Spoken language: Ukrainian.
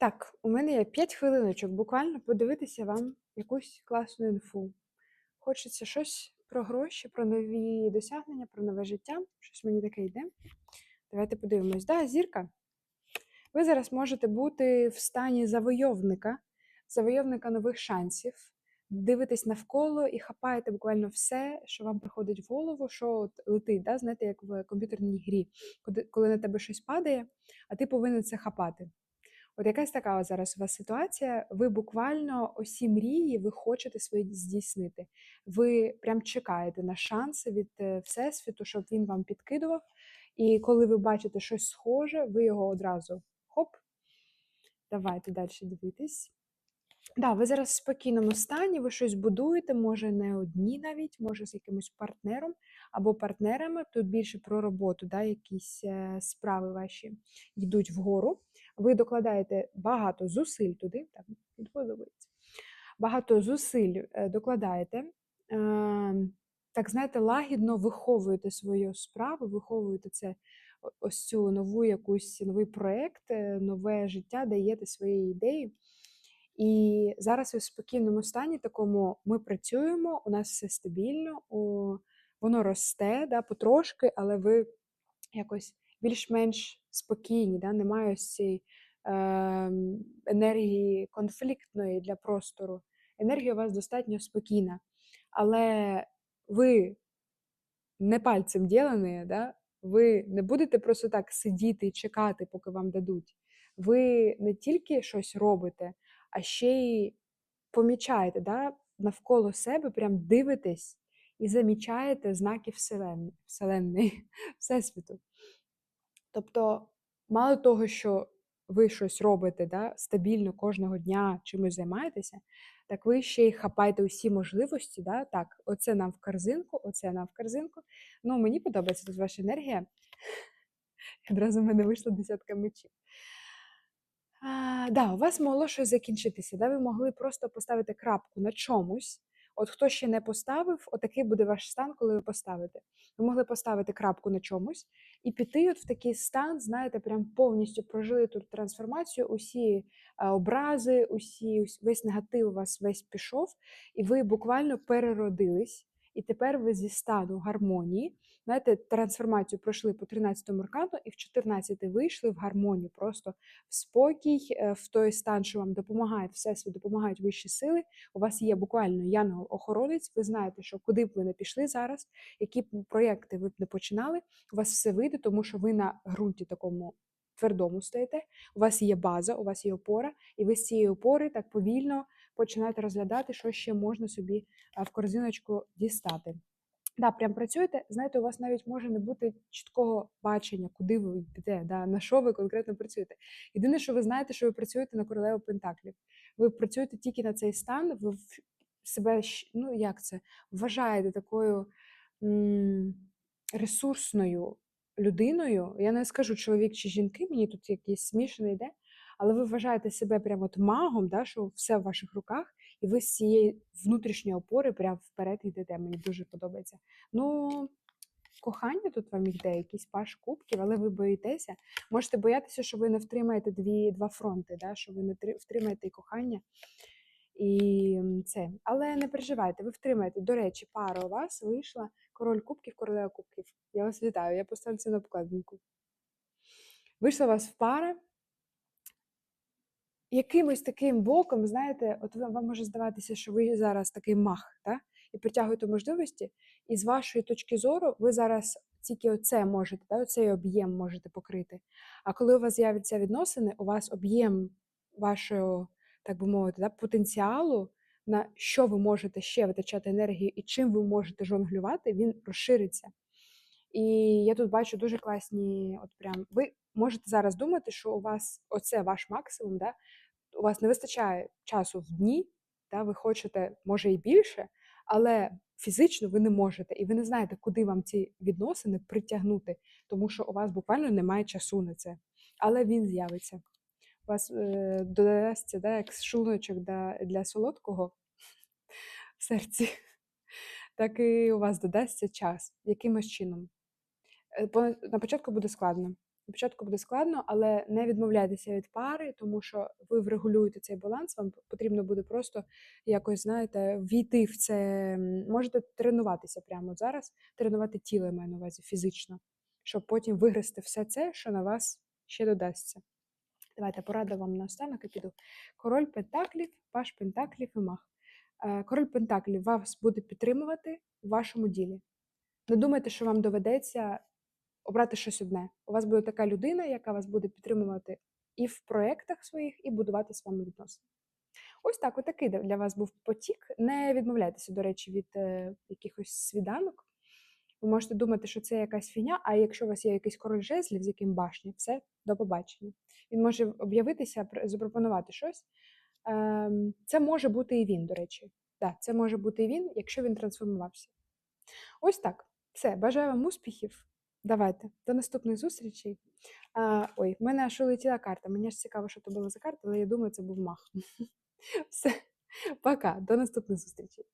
Так, у мене є 5 хвилиночок буквально подивитися вам якусь класну інфу. Хочеться щось про гроші, про нові досягнення, про нове життя. Щось мені таке йде. Давайте подивимось. Да, зірка. Ви зараз можете бути в стані завойовника, завойовника нових шансів. Дивитесь навколо і хапаєте буквально все, що вам приходить в голову, що от летить, да? знаєте, як в комп'ютерній грі, коли- на тебе щось падає, а ти повинен це хапати. От якась така зараз у вас ситуація. Ви буквально усі мрії ви хочете свої здійснити. Ви прям чекаєте на шанси від е, Всесвіту, щоб він вам підкидував. І коли ви бачите щось схоже, ви його одразу хоп. Давайте далі дивитись. Да, ви зараз в спокійному стані, ви щось будуєте, може не одні навіть, може з якимось партнером або партнерами. Тут більше про роботу, да, якісь е, справи ваші йдуть вгору. Ви докладаєте багато зусиль туди, мені подобається. Багато зусиль е, докладаєте. Е, так, знаєте, лагідно виховуєте свою справу, виховуєте це ось цю нову якусь новий проєкт, е, нове життя, даєте свої ідеї. І зараз ви в спокійному стані, такому ми працюємо, у нас все стабільно, воно росте да, потрошки, але ви якось більш-менш спокійні, да, немає ось цієї ем, енергії конфліктної для простору. Енергія у вас достатньо спокійна, але ви не пальцем ділені, да? ви не будете просто так сидіти і чекати, поки вам дадуть. Ви не тільки щось робите, а ще й помічаєте да? навколо себе, прям дивитесь і замічаєте знаки Вселенної, Вселенної, Всесвіту. Тобто, мало того, що ви щось робите да, стабільно кожного дня чимось займаєтеся, так ви ще й хапаєте усі можливості. Да? Так, оце нам в корзинку, оце нам в корзинку. Ну, мені подобається тут ваша енергія. Одразу в мене вийшла десятка мечів. А, да, у вас могло щось закінчитися. Да? Ви могли просто поставити крапку на чомусь. От хто ще не поставив, отакий буде ваш стан, коли ви поставите. Ви могли поставити крапку на чомусь і піти от в такий стан, знаєте, прям повністю прожили ту трансформацію, усі е, образи, усі, весь негатив у вас весь пішов, і ви буквально переродились. І тепер ви зі стану гармонії, знаєте, трансформацію пройшли по 13 аркану, і в 14 вийшли в гармонію, просто в спокій, е, в той стан, що вам допомагає Всесвіт, допомагають вищі сили. У вас є буквально янгол-охоронець, ви знаєте, що куди б ви не пішли зараз, які проєкти ви б не починали, у вас все вийде, тому що ви на ґрунті такому твердому стоїте, у вас є база, у вас є опора, і ви з цієї опори так повільно починаєте розглядати, що ще можна собі в корзиночку дістати. Да, прям працюєте, знаєте, у вас навіть може не бути чіткого бачення, куди ви йдете, да, на що ви конкретно працюєте. Єдине, що ви знаєте, що ви працюєте на королеву Пентаклів. Ви працюєте тільки на цей стан, ви себе, ну як це, вважаєте такою м, ресурсною людиною. Я не скажу чоловік чи жінки, мені тут якийсь смішаний йде, але ви вважаєте себе прямо от магом, да, що все в ваших руках, і ви з цієї внутрішньої опори прямо вперед йдете. Мені дуже подобається. Ну, кохання тут вам йде, якийсь паш кубків, але ви боїтеся. Можете боятися, що ви не втримаєте дві, два фронти, да, що ви не втримаєте і кохання. І це. Але не переживайте, ви втримаєте. До речі, пара у вас вийшла король кубків, королева кубків. Я вас вітаю, я поставлю це на обкладинку. Вийшла у вас в пара. Якимось таким боком, знаєте, от вам може здаватися, що ви зараз такий мах, та? і притягуєте можливості, і з вашої точки зору ви зараз тільки оце можете, та? оцей об'єм можете покрити. А коли у вас з'являться відносини, у вас об'єм вашого, так би мовити, да, потенціалу, на що ви можете ще витрачати енергію і чим ви можете жонглювати, він розшириться. І я тут бачу дуже класні, от прям ви можете зараз думати, що у вас оце ваш максимум, да? у вас не вистачає часу в дні, да? ви хочете, може, і більше, але фізично ви не можете, і ви не знаєте, куди вам ці відносини притягнути, тому що у вас буквально немає часу на це. Але він з'явиться. У вас е, додасться да, як шлуночок для, для солодкого в серці, так і у вас додасться час якимось чином. Е, На початку буде складно. Спочатку буде складно, але не відмовляйтеся від пари, тому що ви врегулюєте цей баланс. Вам потрібно буде просто якось, знаєте, війти в це. Можете тренуватися прямо зараз, тренувати тіло, я маю на увазі фізично, щоб потім вигрести все це, що на вас ще додасться. Давайте порада вам наостанок і піду. Король Пентаклів, паш Пентаклів і мах. Е, Король Пентаклів вас буде підтримувати у вашому ділі. Не думайте, що вам доведеться обрати щось одне. У вас буде така людина, яка вас буде підтримувати і в проєктах своїх, і будувати з вами відносини. Ось так, отакий для вас був потік. Не відмовляйтеся, до речі, від е, якихось свіданок. Ви можете думати, що це якась фігня, а якщо у вас є якийсь король жезлів, з яким башня, все, до побачення. Він може об'явитися, запропонувати щось. Ем, Це може бути і він, до речі. Так, це може бути і він, якщо він трансформувався. Ось так. Все, бажаю вам успіхів. Давайте, до наступних зустрічей. А, ой, в мене аж улетіла карта. Мені ж цікаво, що це було за карта, але я думаю, це був мах. Все, пока, до наступних зустрічей.